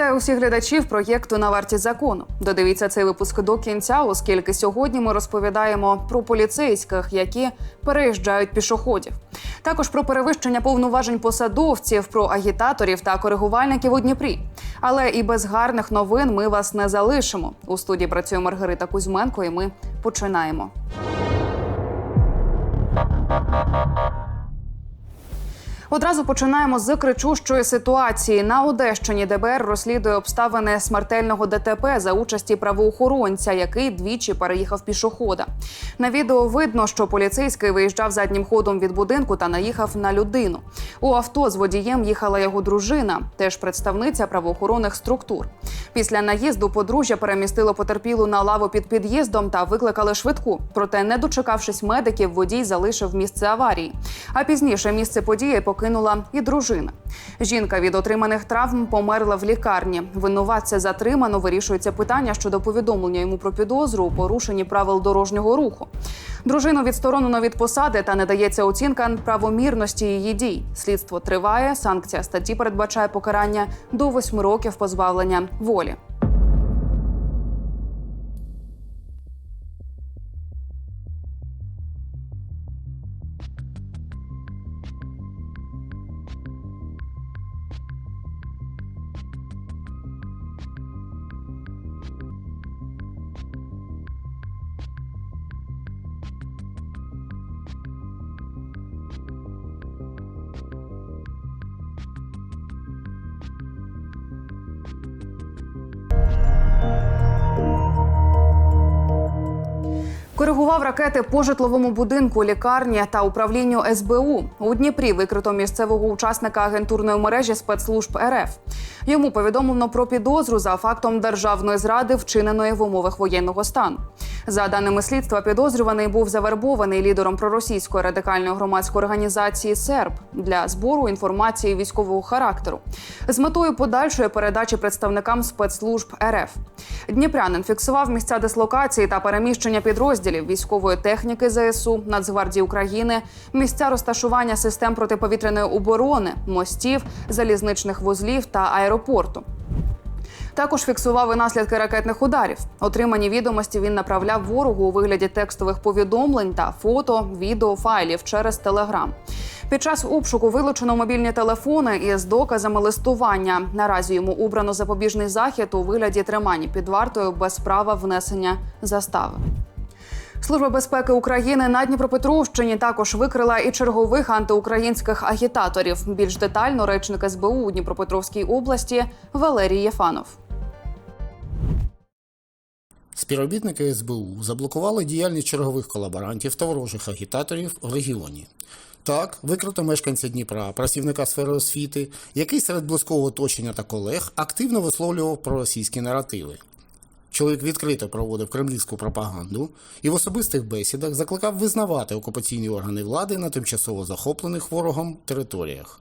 Вітаю усіх глядачів проєкту на варті закону. Додивіться цей випуск до кінця, оскільки сьогодні ми розповідаємо про поліцейських, які переїжджають пішоходів. Також про перевищення повноважень посадовців, про агітаторів та коригувальників у Дніпрі. Але і без гарних новин ми вас не залишимо. У студії працює Маргарита Кузьменко, і ми починаємо. Одразу починаємо з кричущої ситуації. На Одещині ДБР розслідує обставини смертельного ДТП за участі правоохоронця, який двічі переїхав пішохода. На відео видно, що поліцейський виїжджав заднім ходом від будинку та наїхав на людину. У авто з водієм їхала його дружина, теж представниця правоохоронних структур. Після наїзду подружжя перемістило потерпілу на лаву під під'їздом та викликали швидку. Проте, не дочекавшись медиків, водій залишив місце аварії. А пізніше місце події покинула і дружина. Жінка від отриманих травм померла в лікарні. Винуватця затримано. Вирішується питання щодо повідомлення йому про підозру у порушенні правил дорожнього руху. Дружину відсторонено від посади та не дається оцінка правомірності її дій. Слідство триває. Санкція статті передбачає покарання до восьми років позбавлення волі. Коригував ракети по житловому будинку, лікарні та управлінню СБУ. У Дніпрі викрито місцевого учасника агентурної мережі спецслужб РФ. Йому повідомлено про підозру за фактом державної зради, вчиненої в умовах воєнного стану. За даними слідства, підозрюваний був завербований лідером проросійської радикальної громадської організації СЕРБ для збору інформації військового характеру з метою подальшої передачі представникам спецслужб РФ. Дніпрянин фіксував місця дислокації та переміщення підрозділів військової техніки ЗСУ, Нацгвардії України, місця розташування систем протиповітряної оборони, мостів, залізничних вузлів та аеропорту. Також фіксував і наслідки ракетних ударів. Отримані відомості він направляв ворогу у вигляді текстових повідомлень та фото, відео, файлів через телеграм. Під час обшуку вилучено мобільні телефони із доказами листування. Наразі йому обрано запобіжний захід у вигляді тримання під вартою без права внесення застави. Служба безпеки України на Дніпропетровщині також викрила і чергових антиукраїнських агітаторів. Більш детально речник СБУ у Дніпропетровській області Валерій Єфанов. Співробітники СБУ заблокували діяльність чергових колаборантів та ворожих агітаторів в регіоні. Так, викрито мешканця Дніпра, працівника сфери освіти, який серед близького оточення та колег активно висловлював проросійські наративи. Чоловік відкрито проводив кремлівську пропаганду і в особистих бесідах закликав визнавати окупаційні органи влади на тимчасово захоплених ворогом територіях.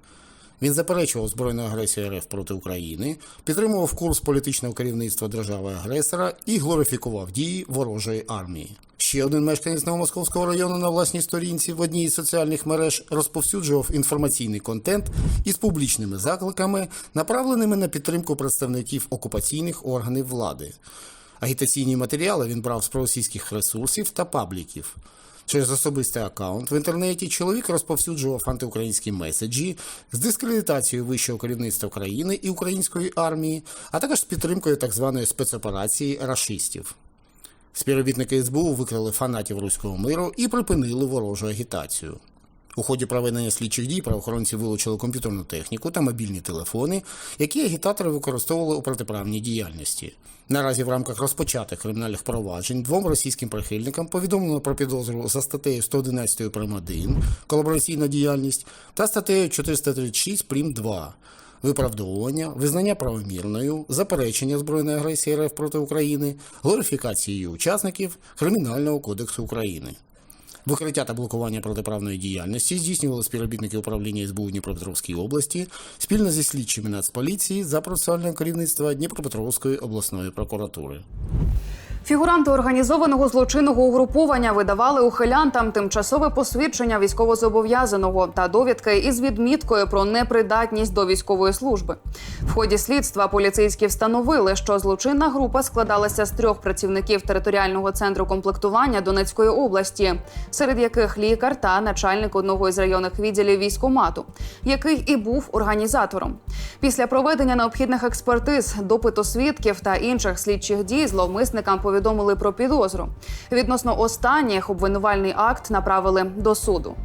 Він заперечував збройну агресію РФ проти України, підтримував курс політичного керівництва держави-агресора і глорифікував дії ворожої армії. Ще один мешканець Новомосковського району на власній сторінці в одній із соціальних мереж розповсюджував інформаційний контент із публічними закликами, направленими на підтримку представників окупаційних органів влади. Агітаційні матеріали він брав з проросійських ресурсів та пабліків. Через особистий аккаунт в інтернеті чоловік розповсюджував антиукраїнські меседжі з дискредитацією вищого керівництва країни і української армії, а також з підтримкою так званої спецоперації рашистів. Співробітники СБУ викрили фанатів руського миру і припинили ворожу агітацію. У ході проведення слідчих дій правоохоронці вилучили комп'ютерну техніку та мобільні телефони, які агітатори використовували у протиправній діяльності. Наразі в рамках розпочатих кримінальних проваджень двом російським прихильникам повідомлено про підозру за статтею 111 прим. 1 колабораційна діяльність та статтею 436 прим. 2 виправдовування, визнання правомірною, заперечення збройної агресії РФ проти України, глорифікації її учасників Кримінального кодексу України. Викриття та блокування протиправної діяльності здійснювали співробітники управління СБУ Дніпропетровської області спільно зі слідчими Нацполіції за процесуального керівництва Дніпропетровської обласної прокуратури. Фігуранти організованого злочинного угруповання видавали ухилянтам тимчасове посвідчення військовозобов'язаного та довідки із відміткою про непридатність до військової служби. В ході слідства поліцейські встановили, що злочинна група складалася з трьох працівників територіального центру комплектування Донецької області, серед яких лікар та начальник одного із районних відділів військомату, який і був організатором. Після проведення необхідних експертиз, допиту свідків та інших слідчих дій зловмисникам повідомили про підозру. Відносно останніх обвинувальний акт направили до суду.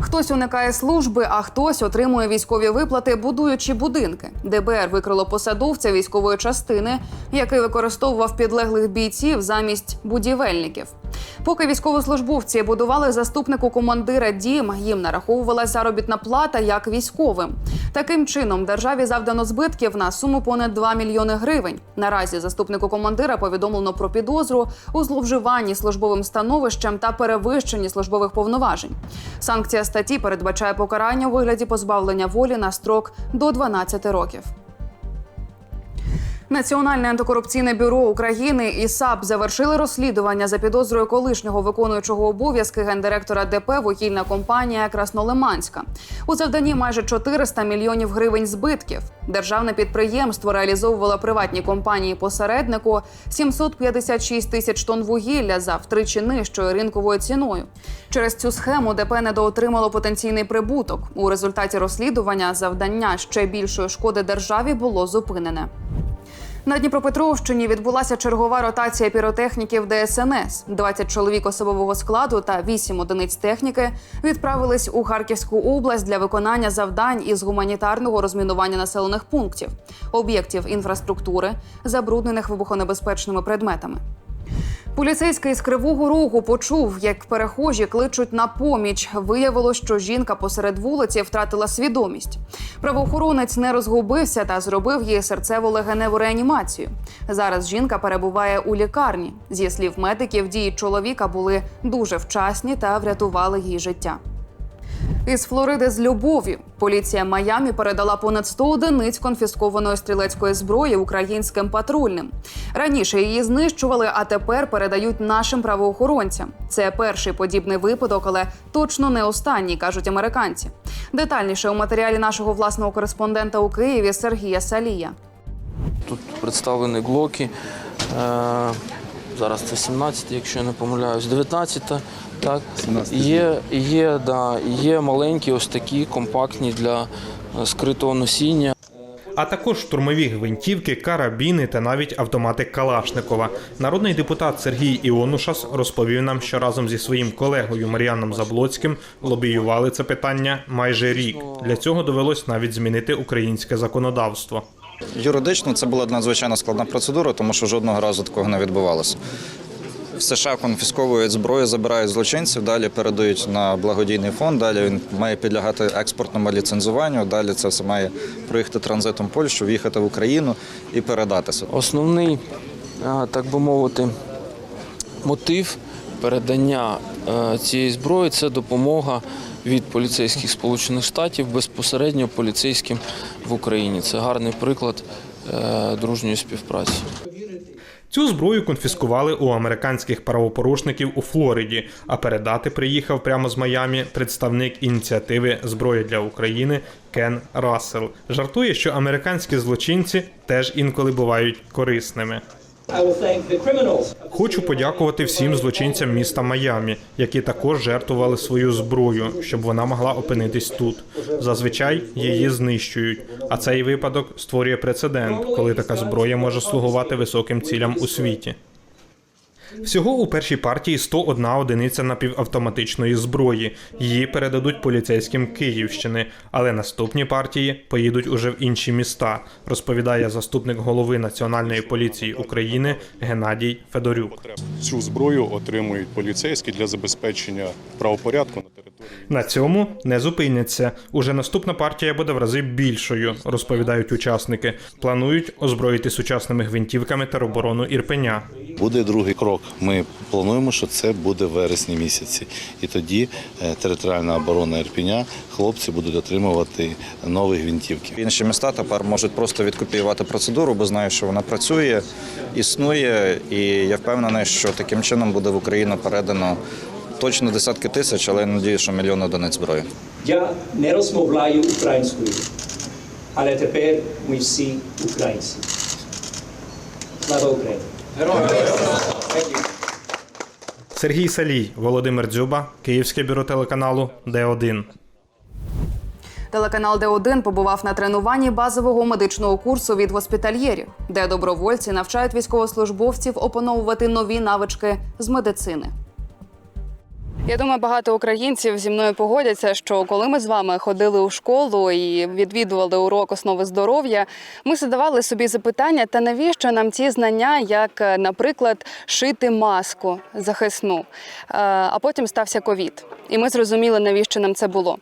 Хтось уникає служби, а хтось отримує військові виплати, будуючи будинки. ДБР викрило посадовця військової частини, який використовував підлеглих бійців замість будівельників. Поки військовослужбовці будували заступнику командира дім, їм нараховувалася заробітна плата як військовим. Таким чином, державі завдано збитків на суму понад 2 мільйони гривень. Наразі заступнику командира повідомлено про підозру у зловживанні службовим становищем та перевищенні службових повноважень. Санкція статті передбачає покарання у вигляді позбавлення волі на строк до 12 років. Національне антикорупційне бюро України і САП завершили розслідування за підозрою колишнього виконуючого обов'язки гендиректора ДП вугільна компанія Краснолиманська. У завданні майже 400 мільйонів гривень збитків. Державне підприємство реалізовувало приватній компанії посереднику 756 тисяч тонн вугілля за втричі нижчою ринковою ціною. Через цю схему ДП недоотримало потенційний прибуток. У результаті розслідування завдання ще більшої шкоди державі було зупинене. На Дніпропетровщині відбулася чергова ротація піротехніків ДСНС. 20 чоловік особового складу та 8 одиниць техніки відправились у Харківську область для виконання завдань із гуманітарного розмінування населених пунктів, об'єктів інфраструктури, забруднених вибухонебезпечними предметами. Поліцейський з Кривого Рогу почув, як перехожі кличуть на поміч. Виявилось, що жінка посеред вулиці втратила свідомість. Правоохоронець не розгубився та зробив їй серцево-легеневу реанімацію. Зараз жінка перебуває у лікарні. Зі слів медиків, дії чоловіка були дуже вчасні та врятували їй життя. Із Флориди з любов'ю поліція Майамі передала понад 100 одиниць конфіскованої стрілецької зброї українським патрульним. Раніше її знищували, а тепер передають нашим правоохоронцям. Це перший подібний випадок, але точно не останній, кажуть американці. Детальніше у матеріалі нашого власного кореспондента у Києві Сергія Салія. Тут представлені глоки. Е, зараз це 17, якщо я не помиляюсь, 19. Так. Є, є, да, є маленькі, ось такі компактні для е, скритого носіння. а також штурмові гвинтівки, карабіни та навіть автомати Калашникова. Народний депутат Сергій Іонушас розповів нам, що разом зі своїм колегою Мар'яном Заблоцьким лобіювали це питання майже рік. Для цього довелось навіть змінити українське законодавство. Юридично це була надзвичайно складна процедура, тому що жодного разу такого не відбувалося. В США конфісковують зброю, забирають злочинців, далі передають на благодійний фонд. Далі він має підлягати експортному ліцензуванню. Далі це все має проїхати транзитом Польщу, в'їхати в Україну і передатися. Основний, так би мовити, мотив передання е, цієї зброї це допомога від поліцейських Сполучених Штатів безпосередньо поліцейським в Україні. Це гарний приклад е, дружньої співпраці. Цю зброю конфіскували у американських правопорушників у Флориді, а передати приїхав прямо з Майамі представник ініціативи Зброя для України Кен Рассел. Жартує, що американські злочинці теж інколи бувають корисними. Хочу подякувати всім злочинцям міста Майамі, які також жертвували свою зброю, щоб вона могла опинитись тут. Зазвичай її знищують. А цей випадок створює прецедент, коли така зброя може слугувати високим цілям у світі. Всього у першій партії 101 одиниця напівавтоматичної зброї. Її передадуть поліцейським Київщини, але наступні партії поїдуть уже в інші міста, розповідає заступник голови Національної поліції України Геннадій Федорюк. Цю зброю отримують поліцейські для забезпечення правопорядку на території. На цьому не зупиняться. Уже наступна партія буде в рази більшою, розповідають учасники. Планують озброїти сучасними гвинтівками тероборону Ірпеня. Буде другий крок строк. Ми плануємо, що це буде в вересні місяці. І тоді е, територіальна оборона Ірпіня, хлопці будуть отримувати нові гвинтівки. Інші міста тепер можуть просто відкопіювати процедуру, бо знають, що вона працює, існує, і я впевнений, що таким чином буде в Україну передано точно десятки тисяч, але я надію, що мільйони одиниць зброї. Я не розмовляю українською, але тепер ми всі українці. Слава Україні! Сергій Салій, Володимир Дзюба, Київське бюро телеканалу Д1. Телеканал Д1 побував на тренуванні базового медичного курсу від госпітальєрів, де добровольці навчають військовослужбовців опановувати нові навички з медицини. Я думаю, багато українців зі мною погодяться, що коли ми з вами ходили у школу і відвідували урок основи здоров'я, ми задавали собі запитання, та навіщо нам ці знання, як, наприклад, шити маску захисну. Е, А потім стався ковід, і ми зрозуміли, навіщо нам це було.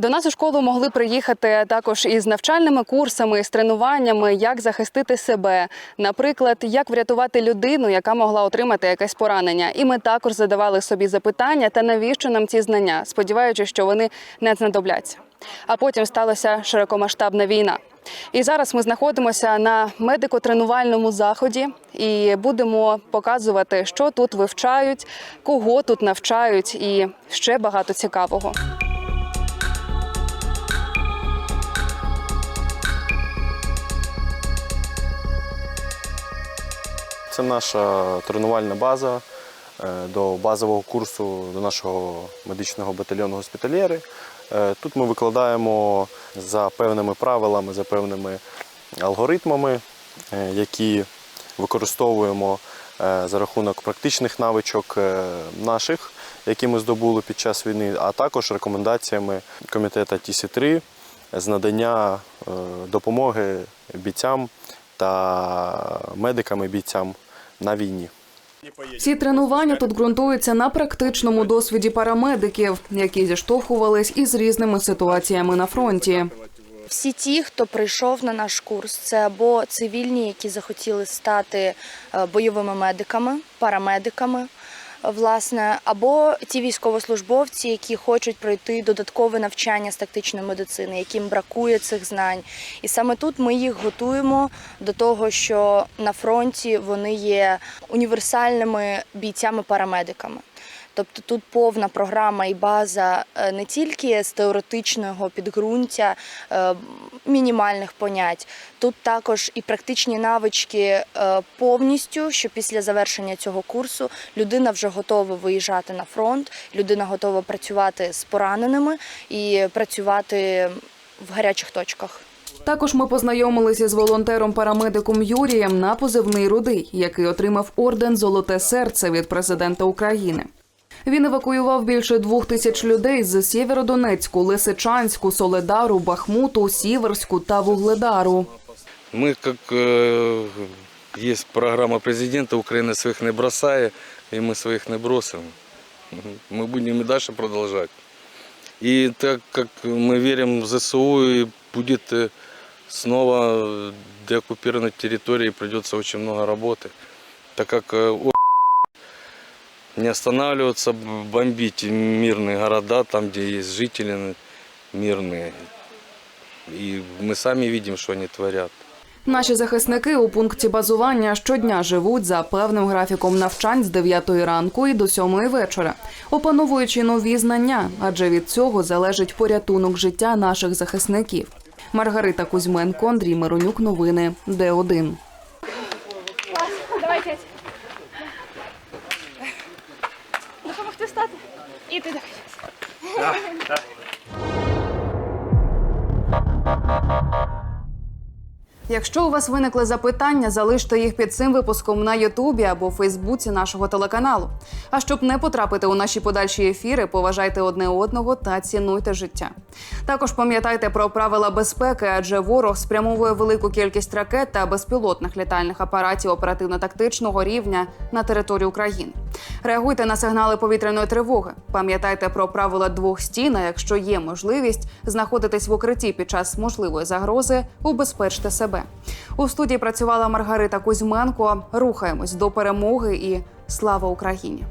До нас у школу могли приїхати також із навчальними курсами, з тренуваннями, як захистити себе, наприклад, як врятувати людину, яка могла отримати якесь поранення. І ми також задавали собі запитання, та навіщо нам ці знання, сподіваючись, що вони не знадобляться. А потім сталася широкомасштабна війна. І зараз ми знаходимося на медико-тренувальному заході і будемо показувати, що тут вивчають, кого тут навчають, і ще багато цікавого. Це наша тренувальна база е, до базового курсу до нашого медичного батальйону госпітальєри. Е, Тут ми викладаємо за певними правилами, за певними алгоритмами, е, які використовуємо за рахунок практичних навичок наших, які ми здобули під час війни, а також рекомендаціями комітету ТІСі-3 з надання допомоги бійцям та медикам і бійцям на війні. Ці тренування тут ґрунтуються на практичному досвіді парамедиків, які зіштовхувались із різними ситуаціями на фронті. Всі ті, хто прийшов на наш курс, це або цивільні, які захотіли стати е, бойовими медиками, парамедиками, власне, або ті військовослужбовці, які хочуть пройти додаткове навчання з тактичної медицини, яким бракує цих знань. І саме тут ми їх готуємо до того, що на фронті вони є універсальними бійцями-парамедиками. Тобто тут повна програма і база е, не тільки з теоретичного підґрунтя, е, мінімальних понять. Тут також і практичні навички е, повністю, що після завершення цього курсу людина вже готова виїжджати на фронт, людина готова працювати з пораненими і працювати в гарячих точках. Також ми познайомилися з волонтером-парамедиком Юрієм на позивний рудий, який отримав орден Золоте серце від президента України. Він евакуював більше двох тисяч людей з Сєвєродонецьку, Лисичанську, Соледару, Бахмуту, Сіверську та Вугледару. Мы, как э, есть программа президента, Украина своих не бросает, и мы своих не бросим. Мы будем и дальше продолжать. И так как мы верим в ЗСУ, и будет э, снова деоккупированной территории, придется очень много работы. Так как э, о- не останавливаться, б- бомбить мирные города, там, где есть жители мирные. И мы сами видим, что они творят. Наші захисники у пункті базування щодня живуть за певним графіком навчань з 9 ранку і до 7 вечора, опановуючи нові знання, адже від цього залежить порятунок життя наших захисників. Маргарита Кузьменко, Андрій Миронюк. Новини Д1. Допомогти встати? І ти давай. Якщо у вас виникли запитання, залиште їх під цим випуском на Ютубі або Фейсбуці нашого телеканалу. А щоб не потрапити у наші подальші ефіри, поважайте одне одного та цінуйте життя. Також пам'ятайте про правила безпеки, адже ворог спрямовує велику кількість ракет та безпілотних літальних апаратів оперативно-тактичного рівня на територію України. Реагуйте на сигнали повітряної тривоги. Пам'ятайте про правила двох стін. а Якщо є можливість знаходитись в укритті під час можливої загрози, убезпечте себе. У студії працювала Маргарита Кузьменко. Рухаємось до перемоги і слава Україні!